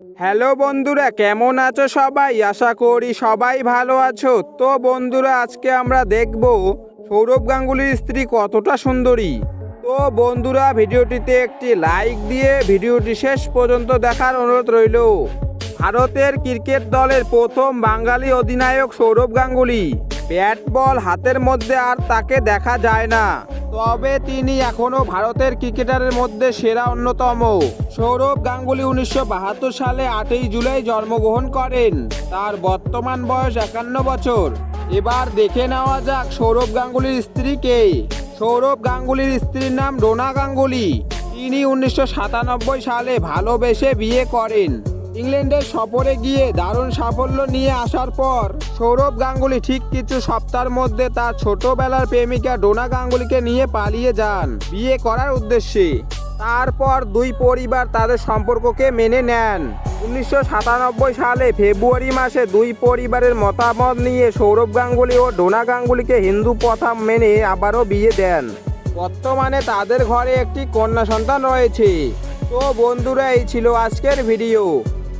Hello বন্ধুরা, কেমন আছো সবাই? আশা করি সবাই ভালো আছো। তো বন্ধুরা, আজকে আমরা দেখব সৌরভ গাঙ্গুলির স্ত্রী কতটা সুন্দরী। তো বন্ধুরা, ভিডিওটিতে একটি লাইক দিয়ে ভিডিওটি শেষ পর্যন্ত দেখার অনুরোধ রইল। ভারতের ক্রিকেট দলের প্রথম বাঙালি অধিনায়ক সৌরভ গাঙ্গুলি। ব্যাট বল হাতের মধ্যে আর তাকে দেখা যায় না। তবে তিনি এখনও ভারতের ক্রিকেটারের মধ্যে সেরা অন্যতম। সৌরভ গাঙ্গুলি উনিশশো বাহাত্তর সালে আটই জুলাই জন্মগ্রহণ করেন। তার বর্তমান বয়স একান্ন বছর। এবার দেখে নেওয়া যাক সৌরভ গাঙ্গুলির স্ত্রীকে। সৌরভ গাঙ্গুলির স্ত্রীর নাম ডোনা গাঙ্গুলি। তিনি উনিশশো সাতানব্বই সালে ভালোবেসে বিয়ে করেন। ইংল্যান্ডের সফরে গিয়ে দারুণ সাফল্য নিয়ে আসার পর সৌরভ গাঙ্গুলি ঠিক কিছু সপ্তাহের মধ্যে তার ছোটবেলার প্রেমিকা ডোনা গাঙ্গুলিকে নিয়ে পালিয়ে যান বিয়ে করার উদ্দেশ্যে। তারপর দুই পরিবার তাদের সম্পর্ককে মেনে নেন। উনিশশো সাতানব্বই সালে ফেব্রুয়ারি মাসে দুই পরিবারের মতামত নিয়ে সৌরভ গাঙ্গুলি ও ডোনা গাঙ্গুলিকে হিন্দু প্রথা মেনে আবারও বিয়ে দেন। বর্তমানে তাদের ঘরে একটি কন্যা সন্তান রয়েছে। তো বন্ধুরা, এই ছিল আজকের ভিডিও।